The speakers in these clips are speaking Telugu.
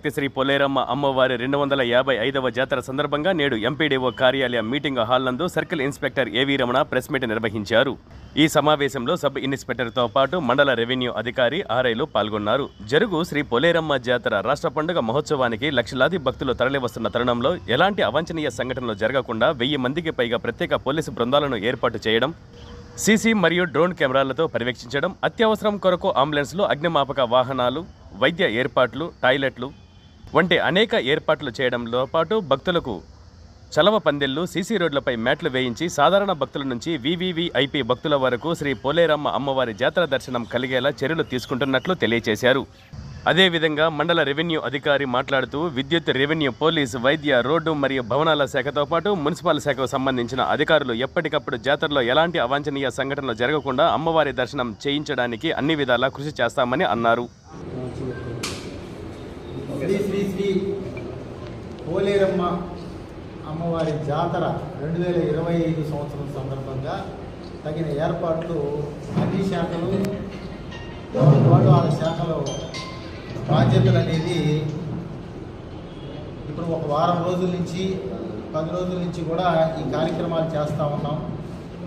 శక్తిశ్రీ పొలేరమ్మ అమ్మవారి రెండు వందల యాభై ఐదవ జాతర సందర్భంగా నేడు ఎంపీడీఓ కార్యాలయం మీటింగ్ హాల్ నందు circle inspector AV Ramana press meet నిర్వహించారు. ఈ సమావేశంలో సబ్ ఇన్స్పెక్టర్తో పాటు మండల రెవెన్యూ అధికారి ఆర్ఐలు పాల్గొన్నారు. జరుగు శ్రీ పొలేరమ్మ జాతర రాష్ట్ర పండుగ మహోత్సవానికి లక్షలాది భక్తులు తరలివస్తున్న తరుణంలో ఎలాంటి అవాంఛనీయ సంఘటనలు జరగకుండా వెయ్యి మందికి పైగా ప్రత్యేక పోలీసు బృందాలను ఏర్పాటు చేయడం సీసీ మరియు డ్రోన్ కెమెరాలతో పర్యవేక్షించడం అత్యవసరం కొరకు అంబులెన్స్లు అగ్నిమాపక వాహనాలు వైద్య ఏర్పాట్లు టాయిలెట్లు వంటి అనేక ఏర్పాట్లు చేయడంతో పాటు భక్తులకు చలవ పందెళ్ళు సీసీ రోడ్లపై మ్యాట్లు వేయించి సాధారణ భక్తుల నుంచి వివివిఐపి భక్తుల వరకు శ్రీ పోలేరమ్మ అమ్మవారి జాతర దర్శనం కలిగేలా చర్యలు తీసుకుంటున్నట్లు తెలియజేశారు అదేవిధంగా మండల రెవెన్యూ అధికారి మాట్లాడుతూ విద్యుత్ రెవెన్యూ పోలీసు వైద్య రోడ్డు మరియు భవనాల శాఖతో పాటు మున్సిపల్ శాఖకు సంబంధించిన అధికారులు ఎప్పటికప్పుడు జాతరలో ఎలాంటి అవాంఛనీయ సంఘటనలు జరగకుండా అమ్మవారి దర్శనం చేయించడానికి అన్ని విధాలా కృషి చేస్తామని అన్నారు శ్రీ శ్రీ శ్రీ పోలేరమ్మ అమ్మవారి జాతర రెండు వేల ఇరవై ఐదు సంవత్సరం సందర్భంగా తగిన ఏర్పాట్లు అన్ని శాఖలు ఎవరి వాళ్ళ శాఖలో బాధ్యతలు అనేది ఇప్పుడు ఒక వారం రోజుల నుంచి పది రోజుల నుంచి కూడా ఈ కార్యక్రమాలు చేస్తూ ఉన్నాం.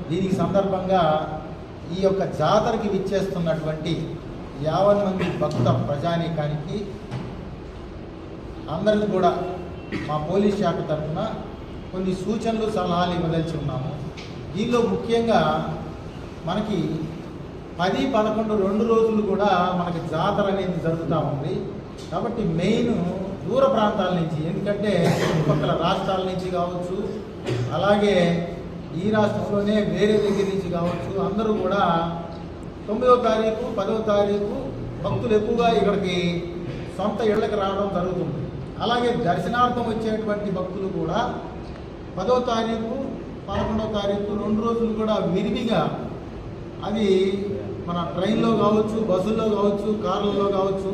దీనికి సందర్భంగా ఈ యొక్క జాతరకి విచ్చేస్తున్నటువంటి యావన్ మంది భక్త ప్రజానీకానికి అందరిని కూడా మా పోలీస్ శాఖ తరఫున కొన్ని సూచనలు సలహాలు ఇవ్వదలిచి ఉన్నాము. దీనిలో ముఖ్యంగా మనకి పది పదకొండు రెండు రోజులు కూడా మనకి జాతర అనేది జరుగుతూ ఉంది. కాబట్టి మెయిన్ దూర ప్రాంతాల నుంచి ఎందుకంటే చుట్టుపక్కల రాష్ట్రాల నుంచి కావచ్చు అలాగే ఈ రాష్ట్రంలోనే వేరే దగ్గర నుంచి కావచ్చు అందరూ కూడా తొమ్మిదో తారీఖు పదో తారీఖు భక్తులు ఎక్కువగా ఇక్కడికి సొంత ఇళ్ళకి రావడం జరుగుతుంది. అలాగే దర్శనార్థం వచ్చేటువంటి భక్తులు కూడా పదో తారీఖు పదకొండవ తారీఖు రెండు రోజులు కూడా విరివిగా అది మన ట్రైన్లో కావచ్చు బస్సుల్లో కావచ్చు కార్లలో కావచ్చు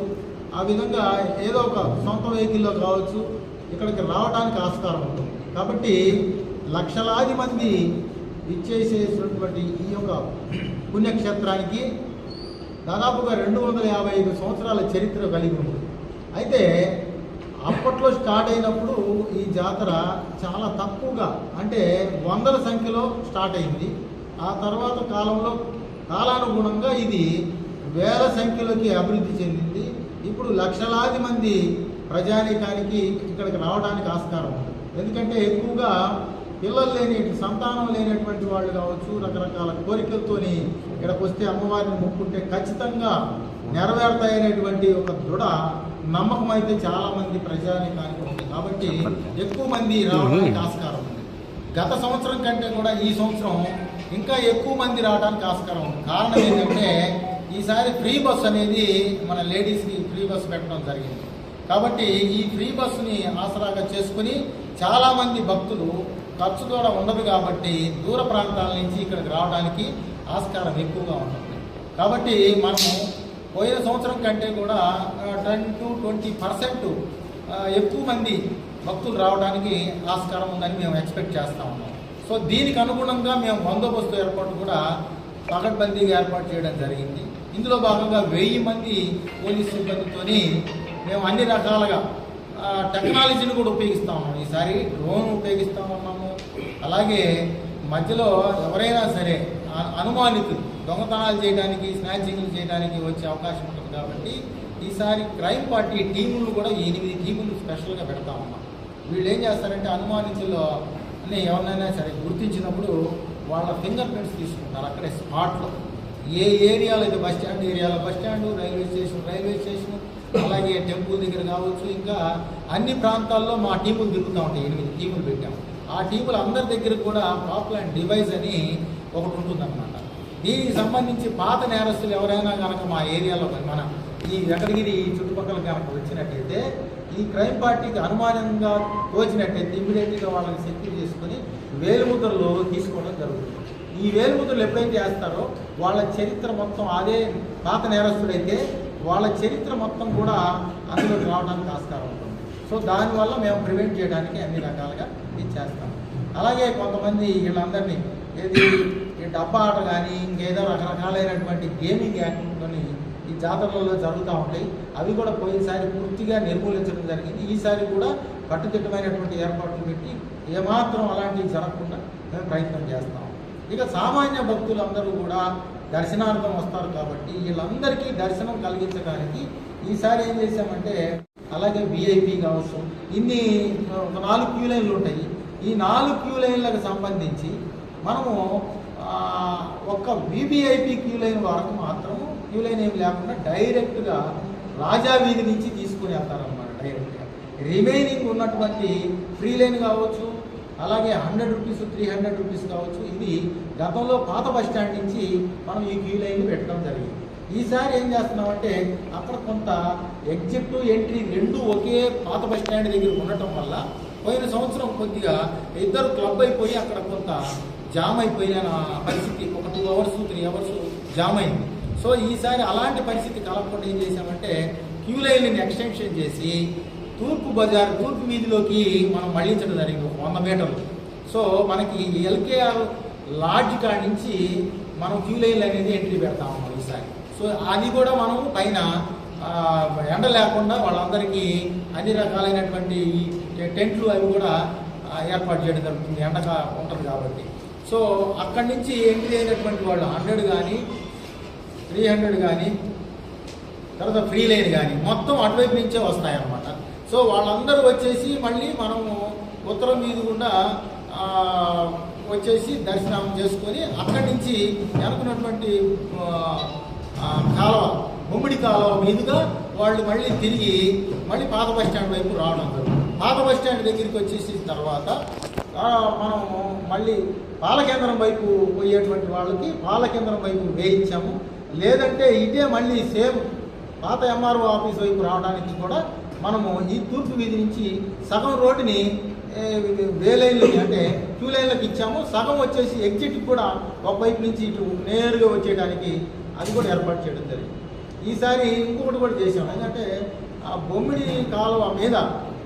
ఆ విధంగా ఏదో ఒక సొంత వెహికల్లో కావచ్చు ఇక్కడికి రావడానికి ఆస్కారం ఉంటుంది. కాబట్టి లక్షలాది మంది ఇచ్చేసేసినటువంటి ఈ యొక్క పుణ్యక్షేత్రానికి దాదాపుగా రెండు వందల యాభై ఐదు సంవత్సరాల చరిత్ర కలిగి ఉంది. అయితే అప్పట్లో స్టార్ట్ అయినప్పుడు ఈ జాతర చాలా తక్కువగా అంటే వందల సంఖ్యలో స్టార్ట్ అయింది. ఆ తర్వాత కాలంలో కాలానుగుణంగా ఇది వేల సంఖ్యలోకి అభివృద్ధి చెందింది. ఇప్పుడు లక్షలాది మంది ప్రజానీకానికి ఇక్కడికి రావడానికి ఆస్కారం ఉంది. ఎందుకంటే ఎక్కువగా పిల్లలు లేని సంతానం లేనటువంటి వాళ్ళు కావచ్చు రకరకాల కోరికలతోని ఇక్కడికి వస్తే అమ్మవారిని మొక్కుంటే ఖచ్చితంగా నెరవేరుతాయనేటువంటి ఒక దృఢ నమ్మకం అయితే చాలా మంది ప్రజానీకానికి ఉంది కాబట్టి ఎక్కువ మంది రావడానికి ఆస్కారం ఉంది. గత సంవత్సరం కంటే కూడా ఈ సంవత్సరం ఇంకా ఎక్కువ మంది రావడానికి ఆస్కారం ఉంది. కారణం ఏంటంటే ఈసారి ఫ్రీ బస్ అనేది మన లేడీస్కి ఫ్రీ బస్ పెట్టడం జరిగింది. కాబట్టి ఈ ఫ్రీ బస్సుని ఆసరాగా చేసుకుని చాలామంది భక్తులు ఖర్చు కూడా ఉండదు కాబట్టి దూర ప్రాంతాల నుంచి ఇక్కడికి రావడానికి ఆస్కారం ఎక్కువగా ఉంటుంది. కాబట్టి మనము పోయిన సంవత్సరం కంటే కూడా టెన్ టు ట్వంటీ పర్సెంట్ ఎక్కువ మంది భక్తులు రావడానికి ఆస్కారం ఉందని మేము ఎక్స్పెక్ట్ చేస్తా ఉన్నాం. సో దీనికి అనుగుణంగా మేము బందోబస్తు ఏర్పాటు కూడా పకడ్బందీగా ఏర్పాటు చేయడం జరిగింది. ఇందులో భాగంగా వెయ్యి మంది పోలీస్ సిబ్బందితోని మేము అన్ని రకాలుగా టెక్నాలజీని కూడా ఉపయోగిస్తూ ఉన్నాం. ఈసారి డ్రోన్ ఉపయోగిస్తూ ఉన్నాము. అలాగే మధ్యలో ఎవరైనా సరే అనుమానితులు దొంగతనాలు చేయడానికి స్నాచింగ్లు చేయడానికి వచ్చే అవకాశం ఉంటుంది కాబట్టి ఈసారి క్రైమ్ పార్టీ టీములు కూడా ఎనిమిది టీములు స్పెషల్గా పెడతా ఉన్నాం. వీళ్ళు ఏం చేస్తారంటే అనుమానితుల్లో అనే ఎవరినైనా సరే గుర్తించినప్పుడు వాళ్ళ ఫింగర్ ప్రింట్స్ తీసుకుంటారు అక్కడే స్పాట్లో ఏ ఏరియాలో అయితే బస్ స్టాండ్ ఏరియాలో bus stand railway station railway station అలాగే టెంపుల్ దగ్గర కావచ్చు ఇంకా అన్ని ప్రాంతాల్లో మా టీములు తిరుగుతూ ఉంటాయి. ఎనిమిది టీములు పెట్టాము ఆ టీములు అందరి దగ్గర కూడా పాపులర్ డివైస్ అని ఒకటి ఉంటుందన్నమాట. దీనికి సంబంధించి పాత నేరస్తులు ఎవరైనా కనుక మా ఏరియాలో మన ఈ వెంకటగిరి చుట్టుపక్కల కనుక వచ్చినట్టయితే ఈ క్రైమ్ పార్టీకి అనుమానంగా తోచినట్టయితే ఇమీడియట్గా వాళ్ళని సెక్యూర్ చేసుకొని వేలుముద్రలు తీసుకోవడం జరుగుతుంది. ఈ వేలుముద్రలు ఎప్పుడైతే వేస్తారో వాళ్ళ చరిత్ర మొత్తం అదే పాత నేరస్తుడైతే వాళ్ళ చరిత్ర మొత్తం కూడా అందులోకి రావడానికి ఆస్కారం ఉంటుంది. సో దానివల్ల మేము ప్రివెంట్ చేయడానికి అన్ని రకాలుగా ఇది చేస్తాం. అలాగే కొంతమంది వీళ్ళందరినీ ఏది డబ్బా ఆట కానీ ఇంకేదో రకరకాలైనటువంటి గేమింగ్ యాక్టివిటీని ఈ జాతరలలో జరుగుతూ ఉంటాయి. అవి కూడా పోయినసారి పూర్తిగా నిర్మూలించడం జరిగింది. ఈసారి కూడా కట్టుదిట్టమైనటువంటి ఏర్పాట్లు పెట్టి ఏమాత్రం అలాంటివి జరగకుండా మేము ప్రయత్నం చేస్తాం. ఇక సామాన్య భక్తులందరూ కూడా దర్శనార్థం వస్తారు కాబట్టి వీళ్ళందరికీ దర్శనం కలిగించడానికి ఈసారి ఏం చేశామంటే అలాగే విఐపి కావచ్చు ఇన్ని ఒక నాలుగు క్యూ లైన్లు ఉంటాయి. ఈ నాలుగు క్యూ లైన్లకు సంబంధించి మనము ఒక్క వీబీఐపీ క్యూ లైన్ వరకు మాత్రం క్యూ లైన్ ఏమి లేకుండా డైరెక్ట్గా రాజా వీధి నుంచి తీసుకుని వెళ్తారన్నమాట డైరెక్ట్గా. రిమైనింగ్ ఉన్నటువంటి ఫ్రీ లైన్ కావచ్చు అలాగే hundred rupees three hundred rupees కావచ్చు ఇది గతంలో పాత బస్ స్టాండ్ నుంచి మనం ఈ క్యూ లైన్ పెట్టడం జరిగింది. ఈసారి ఏం చేస్తున్నామంటే అక్కడ కొంత ఎగ్జిట్ ఎంట్రీ రెండు ఒకే పాత బస్ స్టాండ్ దగ్గర ఉండటం వల్ల పోయిన సంవత్సరం కొద్దిగా ఇద్దరు క్లబ్ అయిపోయి అక్కడ కొంత జామ్ అయిపోయిన పరిస్థితి ఒక two hours three hours jam అయింది. సో ఈసారి అలాంటి పరిస్థితి కలగకుండా ఏం చేశామంటే క్యూ లైన్ని ఎక్స్టెన్షన్ చేసి తూర్పు బజార్ తూర్పు వీధిలోకి మనం మళ్ళించడం జరిగింది ఒక వంద మీటర్లు. సో మనకి ఎల్కేఆర్ లాడ్జ్ కాడి నుంచి మనం క్యూ లైన్లు అనేది ఎంట్రీ పెడతాం అన్నమాట ఈసారి. సో అది కూడా మనం పైన ఎండ లేకుండా వాళ్ళందరికీ అన్ని రకాలైనటువంటి టెంట్లు అవి కూడా ఏర్పాటు చేయడం జరుగుతుంది. ఎండగా ఉంటుంది కాబట్టి. సో అక్కడి నుంచి ఎంట్రీ అయినటువంటి వాళ్ళు హండ్రెడ్ కానీ త్రీ హండ్రెడ్ కానీ తర్వాత ఫ్రీ లైన్ కానీ మొత్తం అటువైపు నుంచే వస్తాయన్నమాట. సో వాళ్ళందరూ వచ్చేసి మళ్ళీ మనము ఉత్తరం మీద గుండా వచ్చేసి దర్శనం చేసుకొని అక్కడి నుంచి వెనుకున్నటువంటి కాలువ ముమ్మిడి కాలువ మీదుగా వాళ్ళు మళ్ళీ తిరిగి మళ్ళీ పాత బస్ స్టాండ్ వైపు రావడం పాత బస్ స్టాండ్ దగ్గరికి వచ్చేసిన తర్వాత మనం మళ్ళీ పాలకేంద్రం వైపు పోయేటువంటి వాళ్ళకి పాలకేంద్రం వైపు వేయించాము. లేదంటే ఇదే మళ్ళీ సేమ్ పాత ఎంఆర్ఓ ఆఫీస్ వైపు రావడానికి కూడా మనము ఈ తూర్పు వీధి నుంచి సగం రోడ్డుని వే లైన్లకి అంటే క్యూ లైన్లకు ఇచ్చాము. సగం వచ్చేసి ఎగ్జిట్ కూడా ఒక వైపు నుంచి ఇటు నేరుగా వచ్చేయడానికి అది కూడా ఏర్పాటు చేయడం జరిగింది. ఈసారి ఇంకొకటి కూడా చేసాం ఎందుకంటే ఆ బొమ్మిడి కాలువ మీద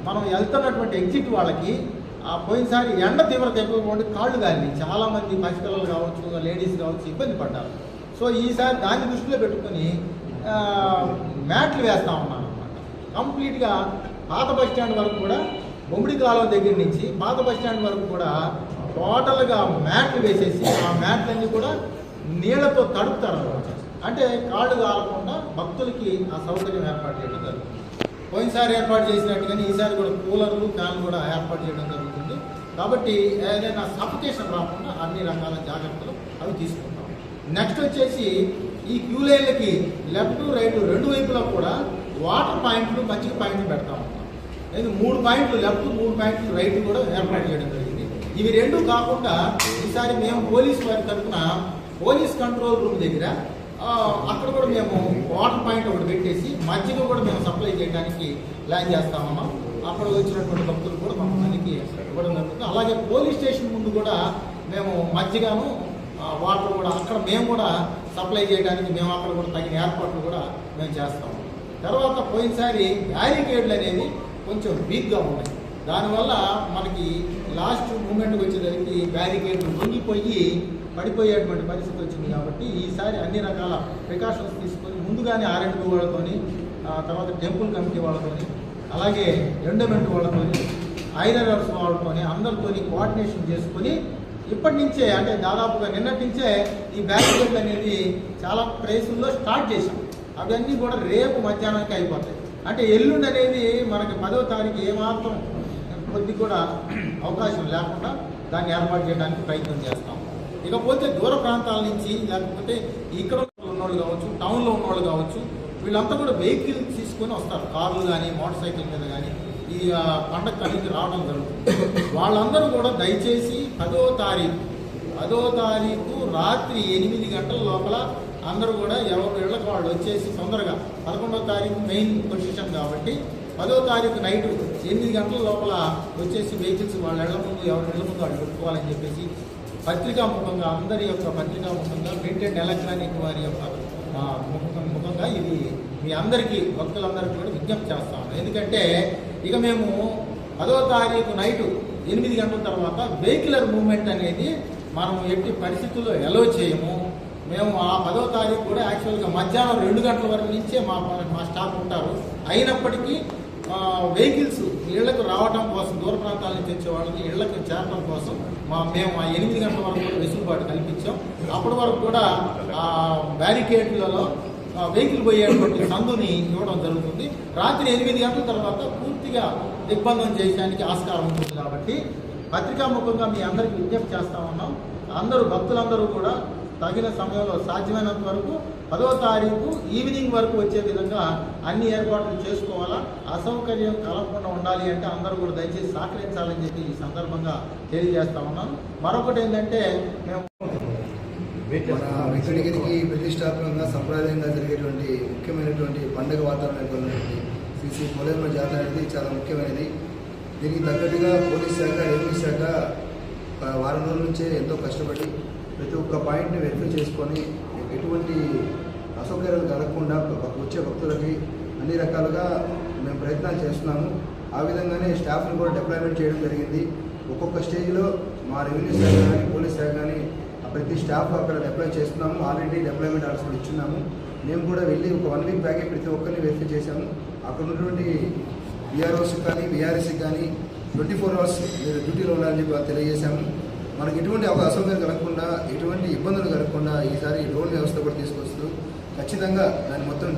మనం వెళ్తున్నటువంటి ఎగ్జిట్ వాళ్ళకి ఆ పోయినసారి ఎండ తీవ్రత ఎక్కువ ఉండి కాళ్ళు కానీ చాలామంది పసిపిల్లలు కావచ్చు లేడీస్ కావచ్చు ఇబ్బంది పడ్డారు. సో ఈసారి దాన్ని దృష్టిలో పెట్టుకొని మ్యాట్లు వేస్తా ఉన్నాను అనమాట కంప్లీట్గా పాత బస్ స్టాండ్ వరకు కూడా బొమ్మిడి కాలువ దగ్గర నుంచి పాత బస్ స్టాండ్ వరకు కూడా టోటల్గా మ్యాట్లు వేసేసి ఆ మ్యాట్లన్నీ కూడా నీళ్ళతో తడుపుతారు అనమాట అంటే కాళ్ళు కాలకుండా భక్తులకి ఆ సౌకర్యం ఏర్పాటు చేయడం జరుగుతుంది. పోయినసారి ఏర్పాటు చేసినట్టుగానే ఈసారి కూడా కూలర్లు ఫ్యాన్లు కూడా ఏర్పాటు చేయడం జరుగుతుంది. కాబట్టి ఏదైనా సఫికేషన్ రాకుండా అన్ని రకాల జాగ్రత్తలు అవి తీసుకుంటాం. నెక్స్ట్ వచ్చేసి ఈ క్యూ లైన్లకి లెఫ్ట్ రైట్ రెండు వైపులా కూడా వాటర్ పాయింట్లు మంచిగా పాయింట్లు పెడతా ఉంటాం ఇది మూడు పాయింట్లు లెఫ్ట్ మూడు పాయింట్లు రైట్ కూడా ఏర్పాటు చేయడం జరిగింది. ఇవి రెండు కాకుండా ఈసారి మేము పోలీస్ వారి తరఫున పోలీస్ కంట్రోల్ రూమ్ దగ్గర అక్కడ కూడా మేము వాటర్ పాయింట్ ఒకటి పెట్టేసి మధ్యలో కూడా మేము సప్లై చేయడానికి ప్లాన్ చేస్తా ఉన్నాం అక్కడ వచ్చినటువంటి భక్తులు కూడా మా మనకి ఇవ్వడం జరుగుతుంది. అలాగే పోలీస్ స్టేషన్ ముందు కూడా మేము మధ్యగాను వాటర్ కూడా అక్కడ మేము కూడా సప్లై చేయడానికి మేము అక్కడ కూడా తగిన ఏర్పాట్లు కూడా మేము చేస్తాము. తర్వాత పోయినసారి బ్యారికేడ్లు అనేది కొంచెం వీక్గా ఉన్నాయి. దానివల్ల మనకి లాస్ట్ మూమెంట్కి వచ్చేసరికి బ్యారికేడ్లు మునిగిపోయి పడిపోయేటువంటి పరిస్థితి వచ్చింది కాబట్టి ఈసారి అన్ని రకాల ప్రికాషన్స్ తీసుకొని ముందుగానే ఆర్ఎండ్బి వాళ్ళతోని తర్వాత టెంపుల్ కమిటీ వాళ్ళతోని అలాగే ఎండోమెంట్ వాళ్ళతోని ఐరర్స్ వాళ్ళతోని అందరితోని కోఆర్డినేషన్ చేసుకొని ఇప్పటి నుంచే అంటే దాదాపుగా నిన్నటి నుంచే ఈ బ్యారికేడ్లు అనేది చాలా ప్లేసుల్లో స్టార్ట్ చేశాం. అవన్నీ కూడా రేపు మధ్యాహ్నానికి అయిపోతాయి. అంటే ఎల్లుండి అనేది మనకి పదో తారీఖు ఏమాత్రం కొద్ది కూడా అవకాశం లేకుండా దాన్ని ఏర్పాటు చేయడానికి ప్రయత్నం చేస్తాం. ఇకపోతే దూర ప్రాంతాల నుంచి లేకపోతే ఇక్కడ ఉన్నవాళ్ళు కావచ్చు టౌన్లో ఉన్నవాళ్ళు కావచ్చు వీళ్ళంతా కూడా వెహికల్ తీసుకొని వస్తారు. కార్లు కానీ మోటార్ సైకిల్ మీద కానీ ఈ పండగ కలిగి రావడం జరుగుతుంది. వాళ్ళందరూ కూడా దయచేసి పదో తారీఖు పదో తారీఖు రాత్రి ఎనిమిది గంటల లోపల అందరూ కూడా ఎవరు ఇళ్ళకి వాళ్ళు వచ్చేసి తొందరగా పదకొండో తారీఖు మెయిన్ పొజిషన్ కాబట్టి పదో తారీఖు నైట్ ఎనిమిది గంటల లోపల వచ్చేసి వెహికల్స్ వాళ్ళ ఇళ్ళ ముందు ఎవరి ఇళ్ళ ముందు వాళ్ళు పెట్టుకోవాలని చెప్పేసి పత్రికా ముఖంగా అందరి యొక్క పత్రికా ముఖంగా ప్రింటెడ్ ఎలక్ట్రానిక్ వారి యొక్క ముఖం ముఖంగా ఇది మీ అందరికీ భక్తులందరికీ కూడా విజ్ఞప్తి చేస్తాము ఎందుకంటే ఇక మేము పదో తారీఖు నైటు ఎనిమిది గంటల తర్వాత వెహికులర్ మూవ్మెంట్ అనేది మనం ఎట్టి పరిస్థితుల్లో ఎలో చేయము. మేము ఆ పదో తారీఖు కూడా యాక్చువల్గా మధ్యాహ్నం రెండు గంటల వరకు నుంచే మా మా స్టాఫ్ ఉంటారు. అయినప్పటికీ వెహికల్స్ ఇళ్ళకు రావడం కోసం దూర ప్రాంతాల నుంచి వచ్చే వాళ్ళకి ఇళ్ళకు చేరడం కోసం మా మేము ఆ ఎనిమిది గంటల వరకు కూడా వెసులుబాటు కల్పించాం. అప్పటి వరకు కూడా ఆ బ్యారికేడ్లలో వెహికల్ పోయేటువంటి సందుని ఇవ్వడం జరుగుతుంది. రాత్రి ఎనిమిది గంటల తర్వాత పూర్తిగా దిగ్బంధం చేయడానికి ఆస్కారం ఉంటుంది కాబట్టి పత్రికాముఖంగా మీ అందరికీ విజ్ఞప్తి చేస్తా ఉన్నాం. అందరూ భక్తులందరూ కూడా తగిన సమయంలో సాధ్యమైనంత వరకు పదవ తారీఖు ఈవినింగ్ వరకు వచ్చే విధంగా అన్ని ఏర్పాట్లు చేసుకోవాలా? అసౌకర్యం కలగకుండా ఉండాలి అంటే అందరూ కూడా దయచేసి సహకరించాలని చెప్పి ఈ సందర్భంగా తెలియజేస్తా ఉన్నాను. మరొకటి ఏంటంటే మేము వెంకటగిరికి ప్రతిష్టాత్మకంగా సంప్రదాయంగా జరిగేటువంటి ముఖ్యమైనటువంటి పండుగ వాతావరణం శ్రీ శ్రీ పోలేరమ్మ జాతర అనేది చాలా ముఖ్యమైనది. దీనికి తగ్గట్టుగా పోలీస్ శాఖ రెవెన్యూ శాఖ ఆ, వారం రోజుల నుంచే ఎంతో కష్టపడి ప్రతి ఒక్క పాయింట్ని వెరిఫై చేసుకొని ఎటువంటి అసౌకర్యాలు కలగకుండా వచ్చే భక్తులకి అన్ని రకాలుగా మేము ప్రయత్నాలు చేస్తున్నాము. ఆ విధంగానే స్టాఫ్ని కూడా డిప్లాయ్మెంట్ చేయడం జరిగింది. ఒక్కొక్క స్టేజ్లో మా రెవెన్యూ శాఖ కానీ పోలీస్ శాఖ కానీ ఆ ప్రతి స్టాఫ్ అక్కడ డిప్లాయ్ చేస్తున్నాము. ఆల్రెడీ డిప్లాయ్మెంట్ ఆర్డర్స్ కూడా ఇచ్చున్నాము. మేము కూడా వెళ్ళి ఒక వన్ వీక్ బ్యాకే ప్రతి ఒక్కరిని వెరిఫై చేశాము. అక్కడ ఉన్నటువంటి బీఆర్ఓస్కి కానీ బీఆర్ఎస్కి కానీ ట్వంటీ ఫోర్ అవర్స్ మీరు డ్యూటీలో ఉండాలని చెప్పి తెలియజేశాము. మనకి ఎటువంటి అసౌకర్యం కలగకుండా ఎటువంటి ఇబ్బందులు కలగకుండా ఈసారి డ్రోన్ వ్యవస్థ కూడా తీసుకొస్తూ ఖచ్చితంగా దాన్ని మొత్తం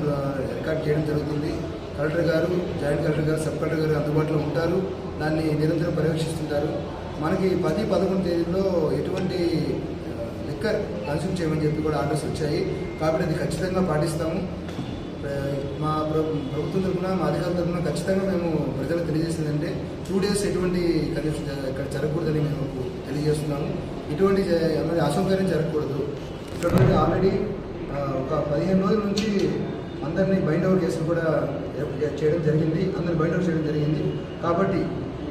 రికార్డ్ చేయడం జరుగుతుంది. కలెక్టర్ గారు జాయింట్ కలెక్టర్ గారు సబ్ కలెక్టర్ గారు అందుబాటులో ఉంటారు. దాన్ని నిరంతరం పర్యవేక్షిస్తుంటారు. మనకి పది పదకొండు తేదీలో ఎటువంటి లిక్కర్ కన్స్యూమ్ చేయమని చెప్పి కూడా ఆర్డర్స్ వచ్చాయి. కాబట్టి అది ఖచ్చితంగా పాటిస్తాము. మా ప్రభుత్వం తరఫున మా అధికారుల తరఫున ఖచ్చితంగా మేము ప్రజలకు తెలియజేసిందంటే టూ డేస్ ఎటువంటి కండిషన్ ఇక్కడ జరగకూడదని మేము తెలియజేస్తున్నాము. ఇటువంటి అసౌకర్యం జరగకూడదు. ఇక్కడ ఆల్రెడీ ఒక పదిహేను రోజుల నుంచి అందరినీ బైండ్ అవుట్ కేసులు కూడా చేయడం జరిగింది. అందరిని బైండ్ అవుట్ చేయడం జరిగింది. కాబట్టి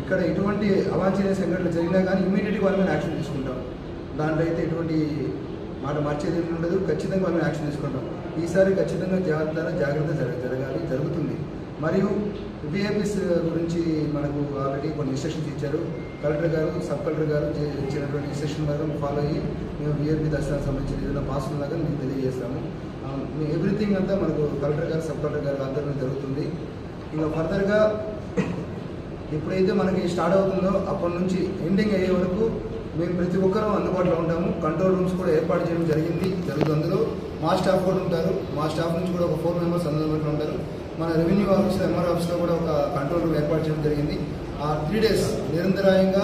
ఇక్కడ ఎటువంటి అవాంఛనీయ సంఘటనలు జరిగినా కానీ ఇమీడియట్గా వాళ్ళ మీద యాక్షన్ తీసుకుంటాం. దాంట్లో అయితే ఎటువంటి మాట మార్చేది ఉండదు? ఖచ్చితంగా మనం యాక్షన్ తీసుకుంటాం. ఈసారి ఖచ్చితంగా జాగ్రత్త జాగ్రత్త జరగ జరగాలి జరుగుతుంది. మరియు విఐపీస్ గురించి మనకు ఆల్రెడీ కొన్ని ఇన్స్ట్రక్షన్స్ ఇచ్చారు. కలెక్టర్ గారు సబ్ కలెక్టర్ గారు ఇచ్చినటువంటి ఇన్స్ట్రక్షన్ మేరకు ఫాలో అయ్యి మేము విఐపీ దర్శనానికి సంబంధించిన ఏదైనా పాస్ ఉన్నాక మేము తెలియజేస్తాము. ఎవ్రీథింగ్ అంతా మనకు కలెక్టర్ గారు సబ్ కలెక్టర్ గారు ఆధ్వర్యంలో జరుగుతుంది. ఇంకా ఫర్దర్గా ఎప్పుడైతే మనకి స్టార్ట్ అవుతుందో అప్పటి నుంచి ఎండింగ్ అయ్యే వరకు మేము ప్రతి ఒక్కరూ అందుబాటులో ఉంటాము. కంట్రోల్ రూమ్స్ కూడా ఏర్పాటు చేయడం జరిగింది. జరుగుతుంది అందులో. మా స్టాఫ్ కూడా ఉంటారు. మా స్టాఫ్ నుంచి కూడా ఒక ఫోర్ మెంబర్స్ అందుబాటులో ఉంటారు. మన రెవెన్యూ ఆఫీస్ ఎంఆర్ ఆఫీస్లో కూడా ఒక కంట్రోల్ రూమ్ ఏర్పాటు చేయడం జరిగింది. ఆ త్రీ డేస్ నిరంతరాయంగా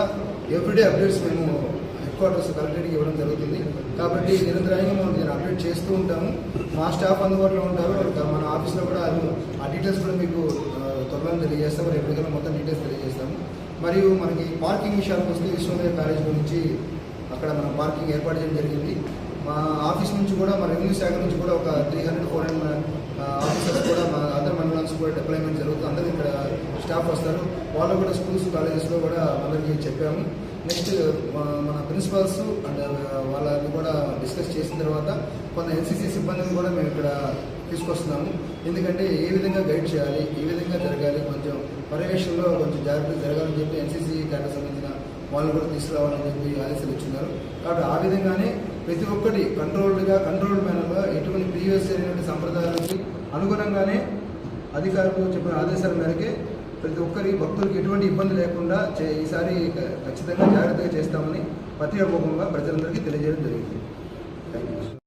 ఎవ్రీడే అప్డేట్స్ మేము హెడ్ క్వార్టర్స్ కలెక్టరేట్కి ఇవ్వడం జరుగుతుంది. కాబట్టి నిరంతరాయంగా మనం దీన్ని అప్డేట్ చేస్తూ ఉంటాము. మా స్టాఫ్ అందుబాటులో ఉంటారు. మన ఆఫీస్లో కూడా ఆ డీటెయిల్స్ కూడా మీకు త్వరలో తెలియజేస్తాము. రేపు మొత్తం డీటెయిల్స్ తెలియజేస్తాము. మరియు మనకి పార్కింగ్ విషయానికి వస్తే విశ్వోదయ కాలేజ్ గురించి అక్కడ మనం పార్కింగ్ ఏర్పాటు చేయడం జరిగింది. మా ఆఫీస్ నుంచి కూడా మా రెవెన్యూ శాఖ నుంచి కూడా ఒక three hundred four hundred officers కూడా మా అదర్ మండలాన్స్ కూడా డిప్లాయ్మెంట్ జరుగుతుంది. అందరూ ఇక్కడ స్టాఫ్ వస్తారు. వాళ్ళు కూడా స్కూల్స్ కాలేజెస్లో కూడా అందరికీ చెప్పాము. నెక్స్ట్ మన ప్రిన్సిపల్స్ అండ్ వాళ్ళని కూడా డిస్కస్ చేసిన తర్వాత కొంత ఎన్సీసీ సిబ్బందిని కూడా మేము ఇక్కడ తీసుకొస్తున్నాము. ఎందుకంటే ఏ విధంగా గైడ్ చేయాలి ఏ విధంగా జరగాలి కొంచెం పర్యవేక్షణలో కొంచెం జాగ్రత్త జరగాలని చెప్పి ఎన్సీసీ క్యాడర్ సంబంధించిన వాళ్ళు కూడా తీసుకురావాలని చెప్పి ఆదేశాలు ఇచ్చినారు కాబట్టి ఆ విధంగానే ప్రతి ఒక్కటి కంట్రోల్డ్గా కంట్రోల్డ్ మేనర్గా ఎటువంటి ప్రీవియస్ అయినటువంటి సంప్రదాయాలకి అనుగుణంగానే అధికారులు చెప్పిన ఆదేశాల మేరకే ప్రతి ఒక్కరి భక్తులకు ఎటువంటి ఇబ్బంది లేకుండా చే- ఈసారి ఖచ్చితంగా జాగ్రత్తగా చేస్తామని పత్రికాముఖంగా ప్రజలందరికీ తెలియజేయడం జరిగింది. Thank you